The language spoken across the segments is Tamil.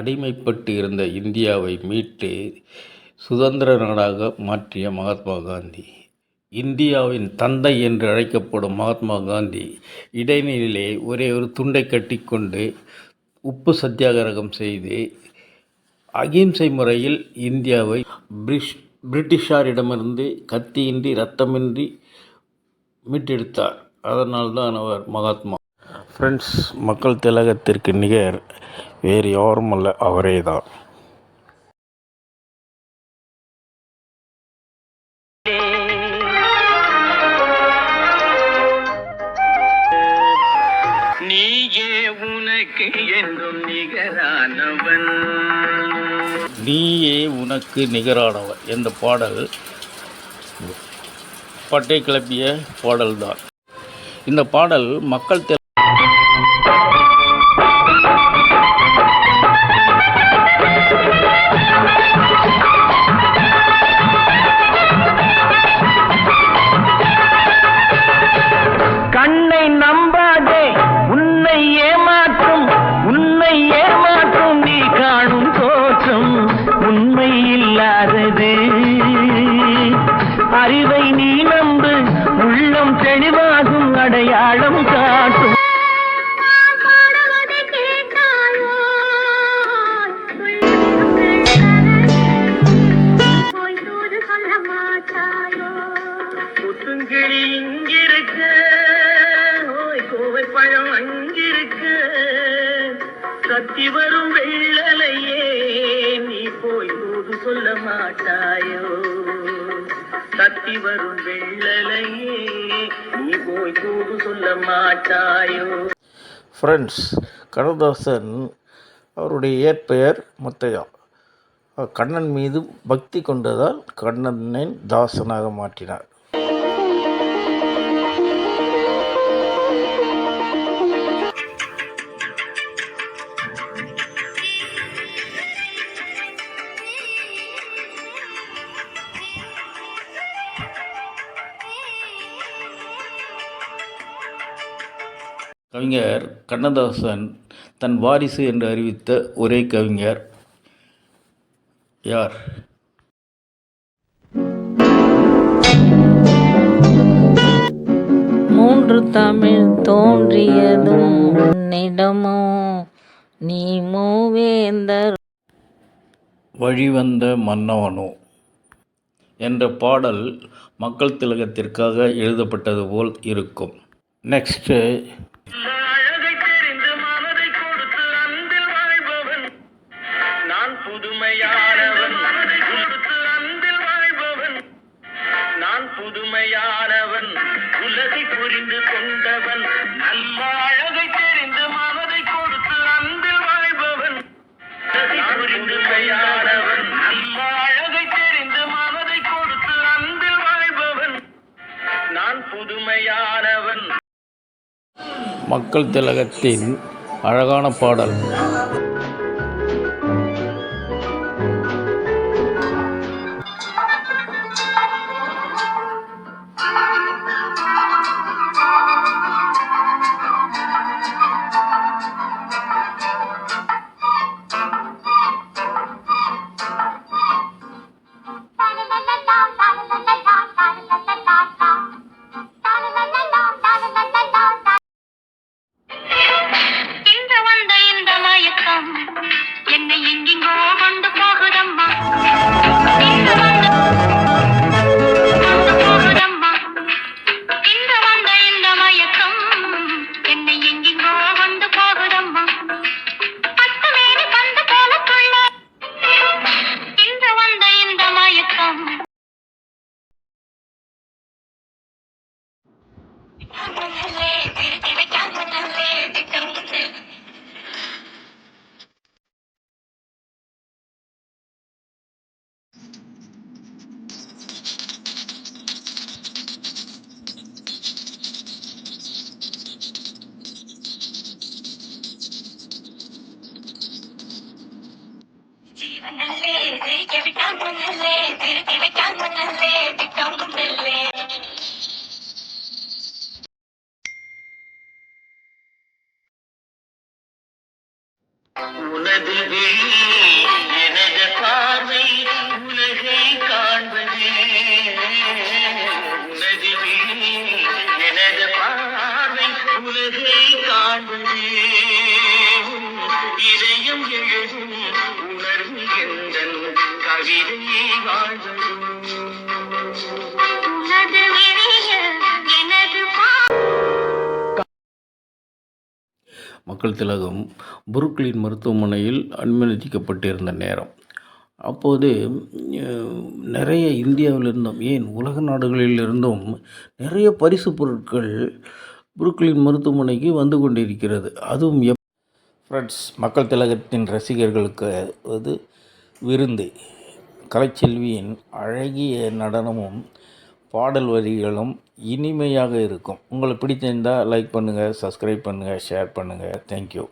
அடிமைப்பட்டு இருந்த இந்தியாவை மீட்டு சுதந்திர நாடாக மாற்றிய மகாத்மா காந்தி. இந்தியாவின் தந்தை என்று அழைக்கப்படும் மகாத்மா காந்தி இடைநிலையிலே ஒரே ஒரு துண்டை கட்டிக்கொண்டு உப்பு சத்தியாகிரகம் செய்து அகிம்சை முறையில் இந்தியாவை பிரிஷ் பிரிட்டிஷாரிடமிருந்து கத்தியின்றி ரத்தமின்றி மீட்டெடுத்தார். அதனால்தான் அவர் மகாத்மா. ஃப்ரெண்ட்ஸ் மக்கள் திலகத்திற்கு நிகர் வேறு யாரும் அல்ல அவரே தான் நீயே உனக்கு என்றும் நிகரானவன். நீயே உனக்கு நிகரானவன் என்ற பாடல் பட்டை கிளப்பிய பாடல்தான். இந்த பாடல் மக்கள் மாட்டாயோ இங்கிருக்க. கோவை பழம் அங்கிருக்க. கத்தி வரும் வெள்ளலையே நீ போய் தூது சொல்ல மாட்டாயோ. கத்தி வரும் வெள்ளலையே நீ போய் தூது சொல்ல மாட்டாயோ. ஃப்ரெண்ட்ஸ் கண்ணதாசன் அவருடைய இயற்பெயர் முத்தையா. கண்ணன் மீது பக்தி கொண்டதால் கண்ணனை தாசனாக மாற்றினார். கவிஞர் கண்ணதாசன் தன் வாரிசு என்று அறிவித்த ஒரே கவிஞர் யார்? மூன்று தமிழ் தோன்றியதும் உன்னிடமோ நீ மூவேந்தர். வழிவந்த மன்னவனோ? என்ற பாடல் மக்கள் திலகத்திற்காக எழுதப்பட்டது போல் இருக்கும். நெக்ஸ்ட்டு அழகை புதுமையானவன் உலகை புரிந்து கொண்டவன் நல்ல அழகை தெரிந்து மனதை கொடுத்து அன்பில் வாழ்பவன். நான் புதுமையானவன் நல்ல அழகை தெரிந்து மனதை கொடுத்து அன்பில் வாழ்பவன். நான் புதுமையானவன். மக்கள் திலகத்தின் அழகான பாடல். மணல்லே சிரிக்க விட்டான் மணல்லே திருத்தி வைத்தான் மணல்லே திட்டம் மணல்லே உனது எனது பார்வை உலகை காண்பது. உனது எனது பார்வை இதயம் எழுதும் உணர்வு எந்தன் கவிதை மக்கள் திலகம் புருக்லின் மருத்துவமனையில் அனுமதிக்கப்பட்டிருந்த நேரம். அப்போது நிறைய இந்தியாவிலிருந்தும் ஏன் உலக நாடுகளிலிருந்தும் நிறைய பரிசு பொருட்கள் புருக்லின் மருத்துவமனைக்கு வந்து கொண்டிருக்கிறது. அதுவும் எப் ஃப்ரெண்ட்ஸ் மக்கள் திலகத்தின் ரசிகர்களுக்கு அது விருந்து. கலைச்செல்வியின் அழகிய நடனமும் பாடல் வரிகளும் இனிமையாக இருக்கும். உங்களுக்கு பிடிச்சிருந்தால் லைக் பண்ணுங்கள் சப்ஸ்கிரைப் பண்ணுங்கள் ஷேர் பண்ணுங்கள் தேங்க்யூ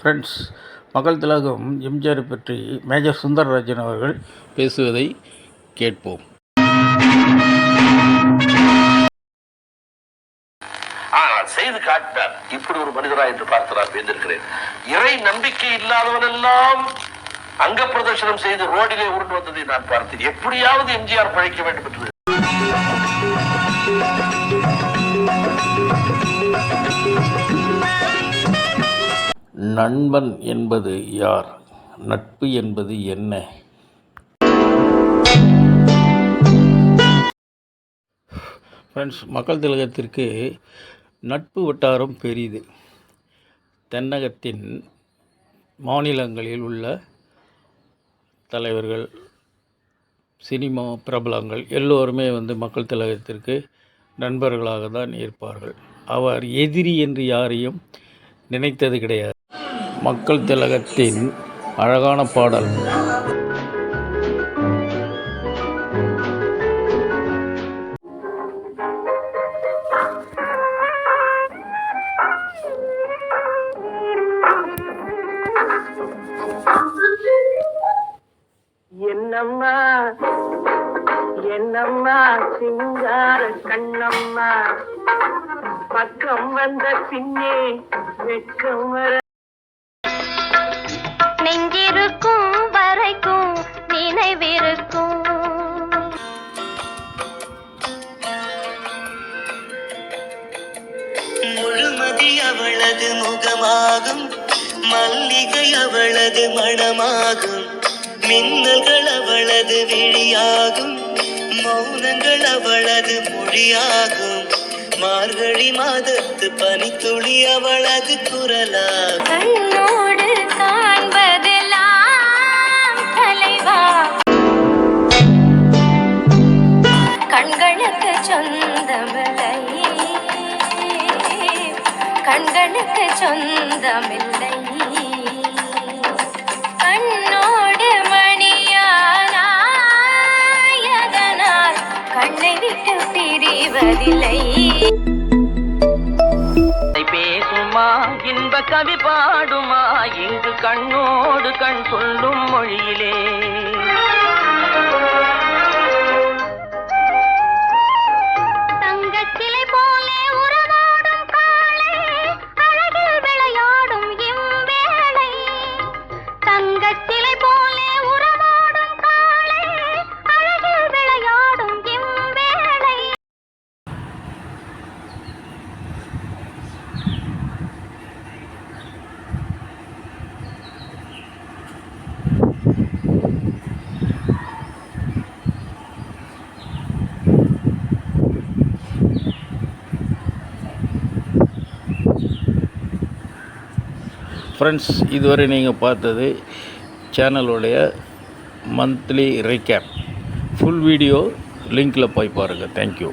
ஃப்ரெண்ட்ஸ் மகள் திலகம் எம்ஜிஆர் பற்றி மேஜர் சுந்தரராஜன் அவர்கள் பேசுவதை கேட்போம். செய்து காட்டார் இப்படி ஒரு மனிதரா என்று பார்த்து நான் இறை நம்பிக்கை இல்லாதவனெல்லாம் அங்க பிரதர்சனம் செய்து ரோடிலே உருண்டு வந்ததை நான் பார்த்தேன். எப்படியாவது எம்ஜிஆர் பழைக்க வேண்டும் என்று. நண்பன் என்பது யார்? நட்பு என்பது என்ன? ஃப்ரெண்ட்ஸ் மக்கள் திலகத்திற்கு நட்பு வட்டாரம் பெரிது. தென்னகத்தின் மாநிலங்களில் உள்ள தலைவர்கள் சினிமா பிரபலங்கள் எல்லோருமே வந்து மக்கள் திலகத்திற்கு நண்பர்களாக தான் இருப்பார்கள். அவர் எதிரி என்று யாரையும் நினைத்தது கிடையாது. மக்கள் திலகத்தின் அழகான பாடல். என்னம்மா என்னம்மா சிங்கார கண்ணம்மா. பக்கம் வந்த பின்னே வெட்கம் வர நெஞ்சிருக்கும் வரைக்கும் நினைவிருக்கும். முழுமதி அவளது முகமாகும் மல்லிகை அவளது மணமாகும் மின்னல்கள் அவளது விழியாகும் மௌனங்கள் அவளது மொழியாகும் மார்கழி மாதத்து பனித்துளி அவளது குரலாகும். கண்களுக்கு சொந்தமில்லை. கண்ணோடு மணியானாயதனால் கண்ணை விட்டு பிரிவதில்லை. பேசுமா இன்ப கவி பாடுமா இங்கு கண்ணோடு கண் சொல்லும் மொழியிலே. தங்கச்சிலை போலே உறவாடும் ஃப்ரெண்ட்ஸ் இதுவரை நீங்கள் பார்த்தது சேனலுடைய மந்த்லி ரீகேப் ஃபுல் வீடியோ லிங்க்கில் போய் பாருங்கள் தேங்க்யூ